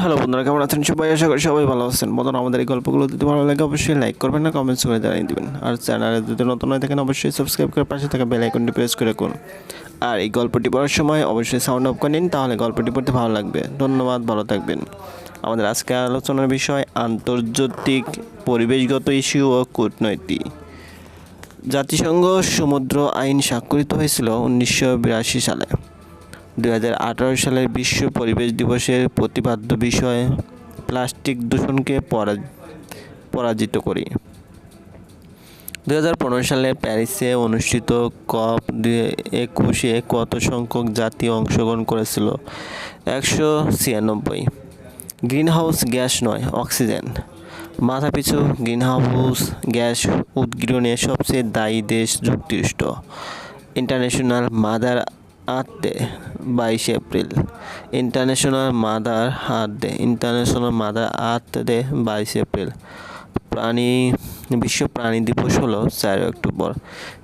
Hello বন্ধুরা, কেমন আছেন? সবাই আশা করি সবাই ভালো আছেন। বন্ধুরা, আমাদের এই গল্পগুলো যদি ভালো লাগে, অবশ্যই লাইক করবেন না কমেন্টস করে জানিয়ে দিবেন। আর চ্যানেলে যদি নতুন হয়ে থাকেন, অবশ্যই সাবস্ক্রাইব করে পাশে থাকা বেল আইকনটি প্রেস করে রাখুন। আর এই গল্পটি পড়ার সময় অবশ্যই সাউন্ড অফ করে নিন, তাহলে গল্পটি পড়তে ভালো লাগবে। ধন্যবাদ, ভালো থাকবেন। আমাদের আজকে আলোচনার বিষয়, আন্তর্জাতিক পরিবেশগত ইস্যু ও কূটনৈতিক। জাতিসংঘ সমুদ্র আইন স্বাক্ষরিত হয়েছিল উনিশশো বিরাশি সালে। দুই সালের বিশ্ব পরিবেশ দিবসের প্রতিপাদ্য বিষয় প্লাস্টিক দূষণকে পরা- পরাজিত করি। দু হাজার পনেরো সালে প্যারিসে অনুষ্ঠিত কপ একুশে কত সংখ্যক জাতি অংশগ্রহণ করেছিল? একশো ছিয়ানব্বই। গ্রিনহাউস গ্যাস নয়, অক্সিজেন। মাথাপিছু গ্রিনহাউস গ্যাস উদ্গীরণে সবচেয়ে দায়ী দেশ যুক্তরাষ্ট্র। ইন্টারন্যাশনাল মাদার আর্থ ডে বাইশে April. International mother earth day international mother earth day বাইশে এপ্রিল। প্রাণী, বিশ্ব প্রাণী দিবস হলো চার অক্টোবর।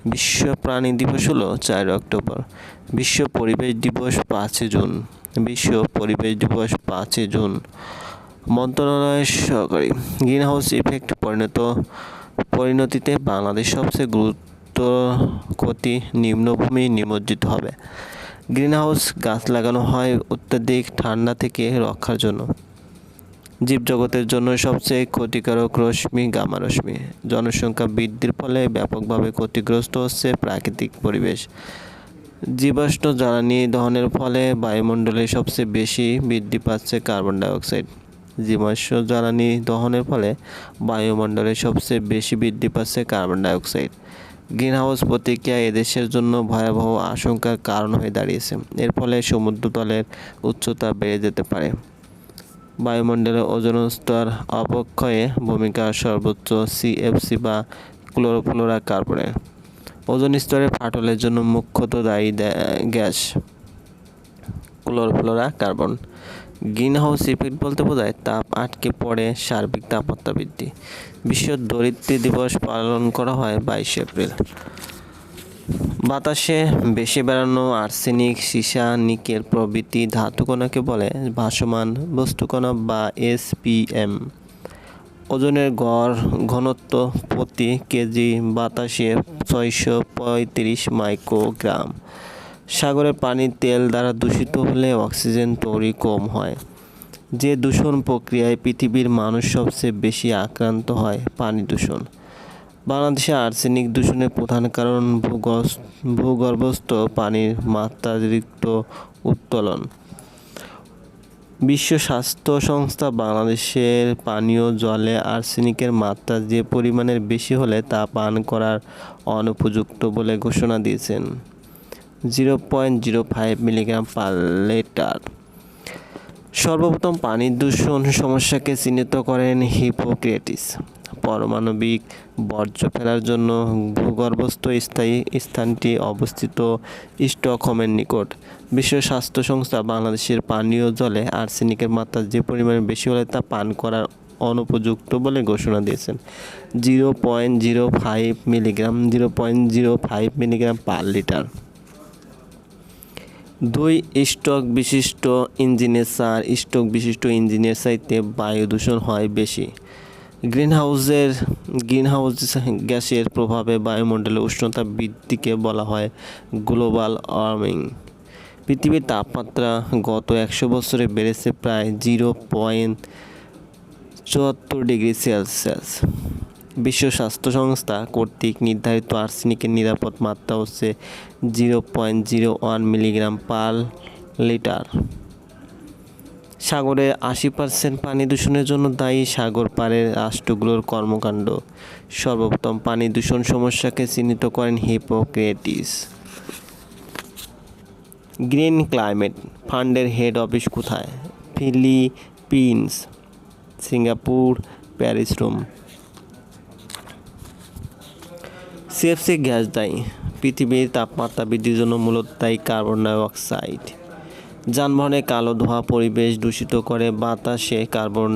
বিশ্ব প্রাণী দিবস হলো চার অক্টোবর। বিশ্ব পরিবেশ দিবস পাঁচই জুন। বিশ্ব পরিবেশ দিবস পাঁচই জুন। মন্ত্রণালয়ের সহকারী। গ্রিনহাউস ইফেক্ট পরিণত, পরিণতিতে বাংলাদেশ সবচেয়ে গুরুত্ব ক্ষতি নিম্নভূমি নিমজ্জিত হবে। গ্রিনহাউস গাছ লাগানো হয় অত্যাধিক ঠান্ডা থেকে রক্ষার জন্য। জীবজগতের জন্য সবচেয়ে ক্ষতিকারক রশ্মি গামা রশ্মি। জনসংখ্যা বৃদ্ধির ফলে ব্যাপকভাবে ক্ষতিগ্রস্ত হচ্ছে প্রাকৃতিক পরিবেশ। জীবাশ্ম জ্বালানি দহনের ফলে বায়ুমণ্ডলে সবচেয়ে বেশি বৃদ্ধি পাচ্ছে কার্বন ডাইঅক্সাইড। জীবাশ্ম জ্বালানি দহনের ফলে বায়ুমণ্ডলে সবচেয়ে বেশি বৃদ্ধি পাচ্ছে কার্বন ডাইঅক্সাইড। গ্রিনহাউস প্রতিক্রিয়া এদেশের জন্য ভয়াবহ আশঙ্কার কারণ হয়ে দাঁড়িয়েছে। এর ফলে সমুদ্রতলের উচ্চতা বেড়ে যেতে পারে। বায়ুমণ্ডলের ওজন স্তর অবক্ষয়ে ভূমিকা সর্বোচ্চ সিএফসি বা ক্লোরোফ্লোরা কার্বনে ওজন স্তরে ফাটলের জন্য মুখ্যত দায়ী gas chlorofluorocarbon greenhouse effect বলতে বোঝায় তাপ আটকে পড়ে সার্বিক তাপমাত্রা বৃদ্ধি। বিশ্ব ধরিত্রী দিবস পালন করা হয় বাইশে এপ্রিল। বাতাসে বেশি বেড়ানো আর্সেনিক, সীসা, নিকেল প্রভৃতি ধাতুকণাকে বলে ভাসমান বস্তুকণা বা এসপিএম। ওজনের গড়, ঘনত্ব প্রতি কেজি বাতাসে ছয়শো পঁয়ত্রিশ মাইক্রোগ্রাম। সাগরের পানি তেল দ্বারা দূষিত হলে অক্সিজেন তৈরি কম হয়। যে দূষণ প্রক্রিয়ায় পৃথিবীর মানুষ সবচেয়ে বেশি আক্রান্ত হয় পানি দূষণ। বাংলাদেশে আর্সেনিক দূষণের প্রধান কারণ ভূগর্ভ ভূগর্ভস্থ পানির মাত্রাতিরিক্ত উত্তোলন। বিশ্ব স্বাস্থ্য সংস্থা বাংলাদেশের পানীয় জলে আর্সেনিকের মাত্রা যে পরিমাণের বেশি হলে তা পান করার অনুপযুক্ত বলে ঘোষণা দিয়েছেন। Zero point zero five milligram per litre. সর্বপ্রথম পানি দূষণ সমস্যাকে চিহ্নিত করেন হিপোক্রেটিস। পারমাণবিক বর্জ্য ফেলার জন্য ভূগর্ভস্থ স্থায়ী স্থানটি অবস্থিত স্টকহোমের নিকট। বিশ্ব স্বাস্থ্য সংস্থা বাংলাদেশের পানীয় জলে আর্সেনিকের মাত্রা যে পরিমাণে বেশি হলে তা পান করার অনুপযুক্ত বলে ঘোষণা দিয়েছেন। Zero point zero five milligram, zero point zero five milligram per litre. দুই স্টক বিশিষ্ট ইঞ্জিনের সার স্টক বিশিষ্ট ইঞ্জিনের চাইতে বায়ু দূষণ হয় বেশি। গ্রিনহাউসের, গ্রিনহাউস গ্যাসের প্রভাবে বায়ুমণ্ডলের উষ্ণতা বৃদ্ধিকে বলা হয় গ্লোবাল ওয়ার্মিং। পৃথিবীর তাপমাত্রা গত একশো বছরে বেড়েছে প্রায় জিরো পয়েন্ট চুয়াত্তর ডিগ্রি সেলসিয়াস। বিশ্ব স্বাস্থ্য সংস্থা কর্তৃক নির্ধারিত আর্সেনিকের নিরাপদ মাত্রা হচ্ছে zero point zero one milligram per litre. সাগরের আশি পার্সেন্ট পানি দূষণের জন্য দায়ী সাগর পাড়ের রাষ্ট্রগুলোর কর্মকাণ্ড। সর্বোত্তম পানি দূষণ সমস্যাকে চিহ্নিত করেন হিপোক্রেটিস। গ্রিন ক্লাইমেট ফান্ডের হেড অফিস কোথায়? Philippines, Singapore, Paris, Rome. CFC gas দায়ী। পৃথিবীর তাপমাত্রা বৃদ্ধির জন্য মূলত দায়ী কার্বন ডাইঅক্সাইড। যানবাহনে কালো ধোঁয়া, পরিবেশ দূষিত করে বাতাসে কার্বন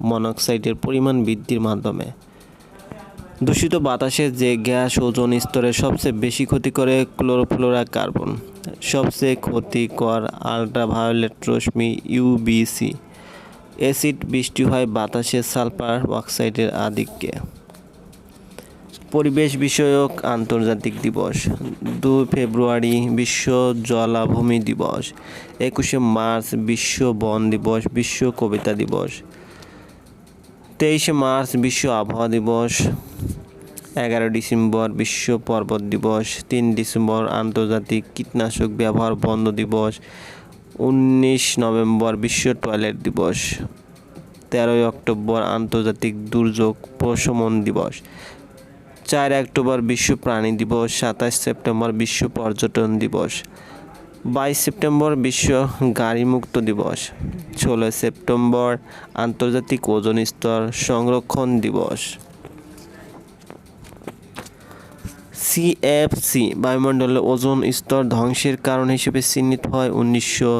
মনোক্সাইডের পরিমাণ বৃদ্ধির মাধ্যমে। দূষিত বাতাসে যে গ্যাস ওজন স্তরে সবচেয়ে বেশি ক্ষতি করে ক্লোরোফ্লোরা কার্বন সবচেয়ে ক্ষতিকর আল্ট্রাভায়োলেট রশ্মি, ইউবিসি। অ্যাসিড বৃষ্টি হয় বাতাসে সালফার অক্সাইডের আধিক্যে। পরিবেশ বিষয়ক আন্তর্জাতিক দিবস। দুই ফেব্রুয়ারি বিশ্ব জলাভূমি দিবস। একুশে মার্চ বিশ্ব বন দিবস, বিশ্ব কবিতা দিবস। তেইশে মার্চ বিশ্ব আবহাওয়া দিবস। এগারো ডিসেম্বর বিশ্ব পর্বত দিবস। তিন ডিসেম্বর আন্তর্জাতিক কীটনাশক ব্যবহার বন্ধ দিবস। উনিশ নভেম্বর বিশ্ব টয়লেট দিবস। তেরোই অক্টোবর আন্তর্জাতিক দুর্যোগ প্রশমন দিবস। চার অক্টোবর বিশ্ব প্রাণী দিবস সাতাশ সেপ্টেম্বর বিশ্ব পর্যটন দিবস, বাইশ সেপ্টেম্বর বিশ্ব গাড়িমুক্ত দিবস ষোলোই সেপ্টেম্বর আন্তর্জাতিক ওজন স্তর সংরক্ষণ দিবস। সিএফসি বায়ুমণ্ডলে ওজোন স্তর ধ্বংসের কারণ হিসেবে চিহ্নিত হয় উনিশশো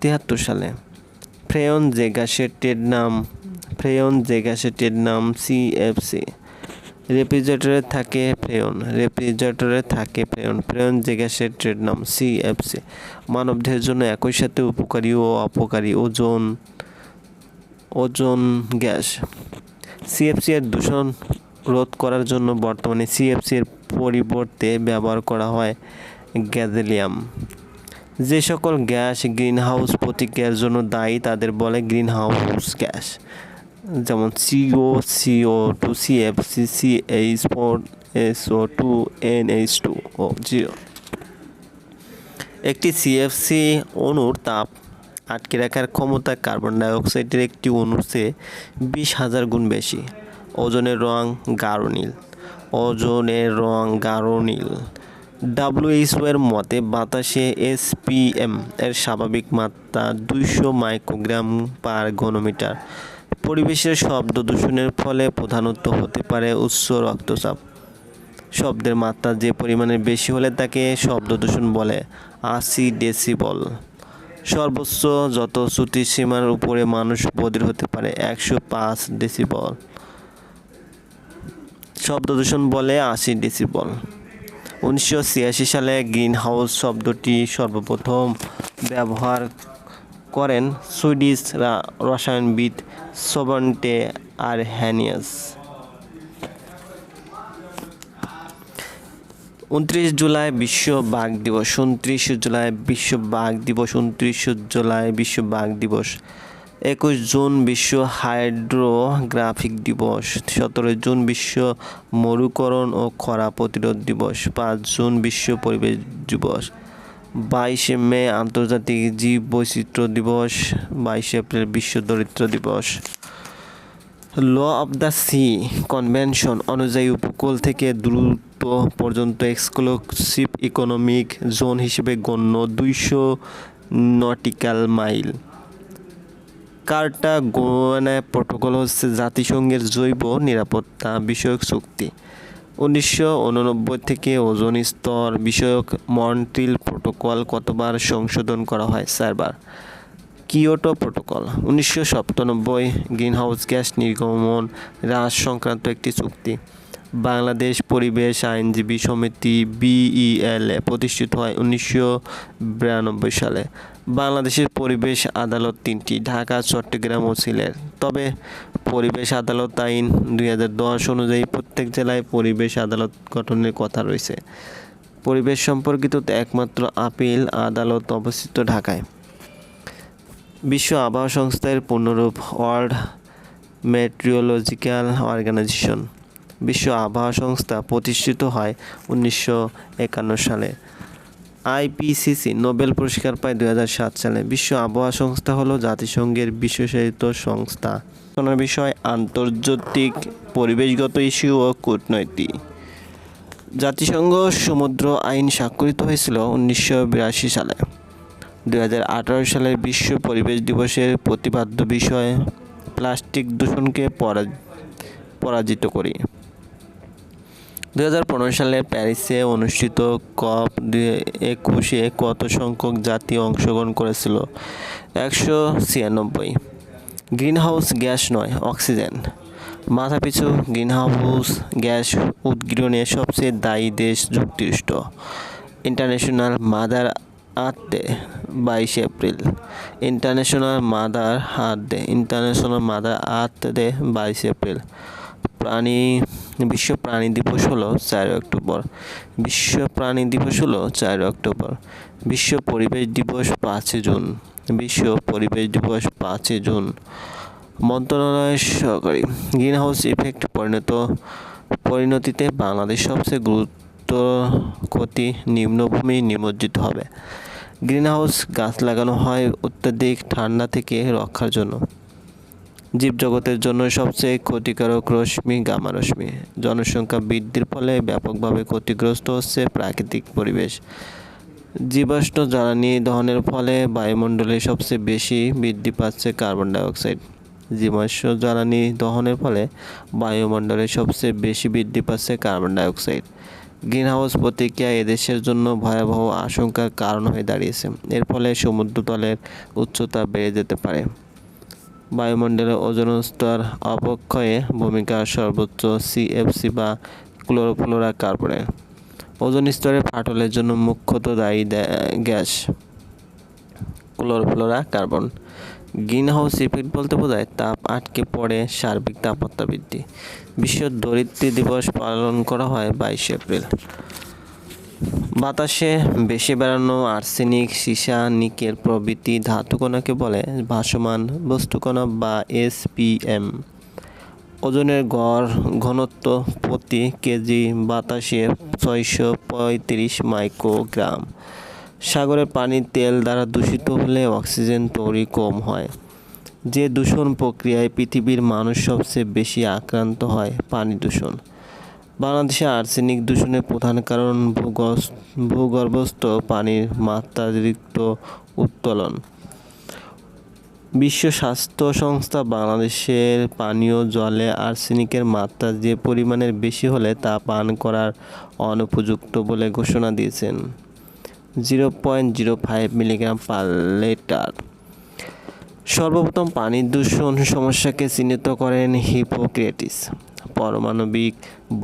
তিয়াত্তর সালে। ফ্রেয়ন টেড নাম, ফ্রেয়ন টেড নাম সিএফসি রেফ্রিজারেটরে থাকে ফ্রেয়ন রেফ্রিজারেটরে থাকে ফ্রেয়ন ফ্রেয়ন যে গ্যাসের ট্রেড নাম সিএফসি মানবদেহের জন্য একই সাথে উপকারী ও অপকারী ওজন ওজন গ্যাস। সিএফসি এর দূষণ রোধ করার জন্য বর্তমানে সিএফসি এর পরিবর্তে ব্যবহার করা হয় গ্যাজেলিয়াম। যে সকল গ্যাস গ্রিনহাউস প্রতিক্রিয়ার জন্য দায়ী, তাদের বলে গ্রিনহাউস গ্যাস। যেমন CO CO two C F C C H four S O two N H two O zero একটি সিএফসি অণুর তাপ আটকে রাখার ক্ষমতা কার্বন ডাইঅক্সাইডের একটি চেয়ে বিশ হাজার গুণ বেশি। ওজনের রং গাঢ় নীল। ওজনের রং গাঢ় নীল। ডাব্লিউএইচও এর মতে বাতাসে এসপিএম এর স্বাভাবিক মাত্রা দুইশো মাইক্রোগ্রাম পার ঘনমিটার। পরিবেশের শব্দ দূষণের ফলে প্রধানত হতে পারে উচ্চ রক্তচাপ। শব্দের মাত্রা যে পরিমাণে বেশি হলে তাকে শব্দ দূষণ বলে, আশি ডেসিবল। সর্বোচ্চ যত শ্রুতি সীমার উপরে মানুষ বধির হতে পারে একশো পাঁচ ডেসিবল। শব্দ দূষণ বলে আশি ডেসিবল। উনিশশো ছিয়াশি সালে গ্রিন হাউস শব্দটি সর্বপ্রথম ব্যবহার করেন সুইডিশ রসায়নবিদ সোবন্টে আর হ্যানিয়াস উনত্রিশ জুলাই বিশ্ব বাঘ দিবস, উনত্রিশ জুলাই বিশ্ব বাঘ দিবস, উনত্রিশ জুলাই বিশ্ব বাঘ দিবস, একুশ জুন বিশ্ব হাইড্রোগ্রাফিক দিবস, সতেরো জুন বিশ্ব মরুকরণ ও খরা প্রতিরোধ দিবস, পাঁচ জুন বিশ্ব পরিবেশ দিবস বাইশে মে আন্তর্জাতিক জীব বৈচিত্র্য দিবস, বাইশে এপ্রিল বিশ্ব দরিদ্র দিবস। Law of the sea convention অনুযায়ী উপকূল থেকে দূরত্ব পর্যন্ত এক্সক্লুসিভ ইকোনমিক জোন হিসেবে গণ্য দুইশো নটিক্যাল মাইল। কার্টাগোনা প্রোটোকল হচ্ছে জাতিসংঘের জৈব নিরাপত্তা বিষয়ক চুক্তি। উনিশশো উননব্বই থেকে ওজন স্তর বিষয়ক মন্ট্রিল প্রোটোকল কতবার সংশোধন করা হয় চারবার কিয়োটো প্রোটোকল, উনিশশো সাতানব্বই গ্রিনহাউস গ্যাস নির্গমন হ্রাস সংক্রান্ত একটি চুক্তি। বাংলাদেশ পরিবেশ আইনজীবী সমিতি বিইএল প্রতিষ্ঠিত হয় উনিশশো বিরানব্বই সালে। বাংলাদেশের পরিবেশ আদালত তিনটি, ঢাকা, চট্টগ্রাম ও সিলেট। তবে পরিবেশ আদালত আইন দুই হাজার দশ অনুযায়ী প্রত্যেক জেলায় পরিবেশ আদালত গঠনের কথা রয়েছে। পরিবেশ সম্পর্কিত একমাত্র আপিল আদালত অবস্থিত ঢাকায়। বিশ্ব আবহাওয়া সংস্থার পূর্ণরূপ ওয়ার্ল্ড মেট্রিওলজিক্যাল অর্গানাইজেশন বিশ্ব আবহাওয়া সংস্থা প্রতিষ্ঠিত হয় উনিশশো একান্ন সালে। আইপিসিসি নোবেল পুরস্কার পায় দুই হাজার সাত সালে। বিশ্ব আবহাওয়া সংস্থা হলো জাতিসংঘের বিশেষায়িত সংস্থা। কোনো বিষয় আন্তর্জাতিক পরিবেশগত ইস্যু ও কূটনৈতিক। জাতিসংঘ সমুদ্র আইন স্বাক্ষরিত হয়েছিল উনিশশো বিরাশি সালে। দুই সালের বিশ্ব পরিবেশ দিবসের প্রতিপাদ্য বিষয় প্লাস্টিক দূষণকে পরা- পরাজিত করি। দুই হাজার পনেরো সালে প্যারিসে অনুষ্ঠিত কপ একুশে কত সংখ্যক জাতি অংশগ্রহণ করেছিল? একশো ছিয়ানব্বই। গ্রিনহাউস গ্যাস নয়, অক্সিজেন। মাথাপিছু গ্রিনহাউস গ্যাস উদ্গীরণে সবচেয়ে দায়ী দেশ যুক্তরাষ্ট্র। ইন্টারন্যাশনাল মাদার আর্থ ডে বাইশে April. International mother earth day international mother earth day বাইশে এপ্রিল। প্রাণী, বিশ্ব প্রাণী দিবস হলো চার অক্টোবর। বিশ্ব প্রাণী দিবস হলো চার অক্টোবর। বিশ্ব পরিবেশ দিবস পাঁচই জুন। বিশ্ব পরিবেশ দিবস পাঁচই জুন। মন্ত্রণালয়ের সহকারী। গ্রিন হাউস ইফেক্ট পরিণত। পরিণতিতে বাংলাদেশ সবচেয়ে গুরুত্ব ক্ষতি নিম্নভূমি নিমজ্জিত হবে। গ্রিন হাউস গাছ লাগানো হয় অত্যাধিক ঠান্ডা থেকে রক্ষার জন্য। জীবজগতের জন্য সবচেয়ে ক্ষতিকারক রশ্মি, গামা রশ্মি। জনসংখ্যা বৃদ্ধির ফলে ব্যাপকভাবে ক্ষতিগ্রস্ত হচ্ছে প্রাকৃতিক পরিবেশ। জীবাশ্ম জ্বালানি দহনের ফলে বায়ুমণ্ডলে সবচেয়ে বেশি বৃদ্ধি পাচ্ছে কার্বন ডাইঅক্সাইড। জীবাশ্ম জ্বালানি দহনের ফলে বায়ুমণ্ডলে সবচেয়ে বেশি বৃদ্ধি পাচ্ছে কার্বন ডাইঅক্সাইড। গ্রিনহাউস প্রতিক্রিয়া এদেশের জন্য ভয়াবহ আশঙ্কার কারণ হয়ে দাঁড়িয়েছে। এর ফলে সমুদ্রতলের উচ্চতা বেড়ে যেতে পারে। বায়ুমণ্ডলের ওজোন স্তর অবক্ষয়ে ভূমিকা সর্বোচ্চ সিএফসি বা ক্লোরোফ্লোরা কার্বনের ওজোন স্তরে ফাটলের জন্য মুখ্যত দায়ী gas chlorofluorocarbon green house effect বলতে বোঝায় তাপ আটকে পড়ে সার্বিক তাপমাত্রা বৃদ্ধি। বিশ্ব ধরিত্রী দিবস পালন করা হয় বাইশে এপ্রিল। বাতাসে বেশি বেড়ানো আর্সেনিক, সীসা, নিকেল প্রভৃতি ধাতুকণাকে বলে ভাসমান বস্তুকণা বা এসপিএম। ওজনের গড়, ঘনত্ব প্রতি কেজি বাতাসে ছয়শো পঁয়ত্রিশ মাইক্রোগ্রাম। সাগরের পানি তেল দ্বারা দূষিত হলে অক্সিজেন তৈরি কম হয়। যে দূষণ প্রক্রিয়ায় পৃথিবীর মানুষ সবচেয়ে বেশি আক্রান্ত হয় পানি দূষণ। বাংলাদেশে আর্সেনিক দূষণের প্রধান কারণ ভূগর্ভস্থ পানির মাত্রাতিরিক্ত উত্তোলন। বিশ্ব স্বাস্থ্য সংস্থা বাংলাদেশের পানীয় জলে আর্সেনিকের মাত্রা যে পরিমাণের বেশি হলে তা পান করার অনুপযুক্ত বলে ঘোষণা দিয়েছেন। Zero point zero five milligram per litre. সর্বপ্রথম পানির দূষণ সমস্যাকে চিহ্নিত করেন হিপোক্রেটিস। পারমাণবিক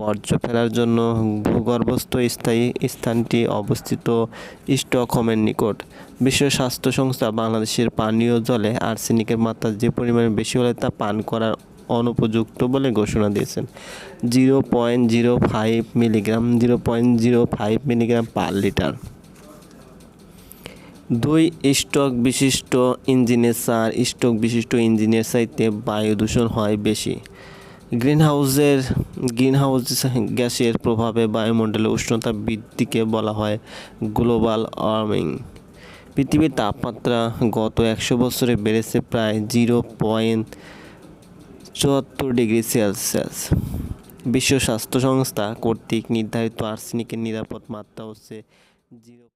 বর্জ্য ফেলার জন্য ভূগর্ভস্থ স্থায়ী স্থানটি অবস্থিত স্টকহোমের নিকট। বিশ্ব স্বাস্থ্য সংস্থা বাংলাদেশের পানীয় জলে আর্সেনিকের মাত্রা যে পরিমাণে বেশি হলে তা পান করার অনুপযুক্ত বলে ঘোষণা দিয়েছেন। Zero point zero five milligram, zero point zero five milligram per litre. দুই স্টক বিশিষ্ট ইঞ্জিনের সার, স্টক বিশিষ্ট ইঞ্জিনের চাইতে বায়ু দূষণ হয় বেশি। গ্রিনহাউসের, গ্রিনহাউস গ্যাসের প্রভাবে বায়ুমণ্ডলের উষ্ণতা বৃদ্ধিকে বলা হয় গ্লোবাল ওয়ার্মিং। পৃথিবীর তাপমাত্রা গত একশো বছরে বেড়েছে প্রায় জিরো পয়েন্ট চুয়াত্তর ডিগ্রি সেলসিয়াস। বিশ্ব স্বাস্থ্য সংস্থা কর্তৃক নির্ধারিত আর্সেনিকের নিরাপদ মাত্রা হচ্ছে জিরো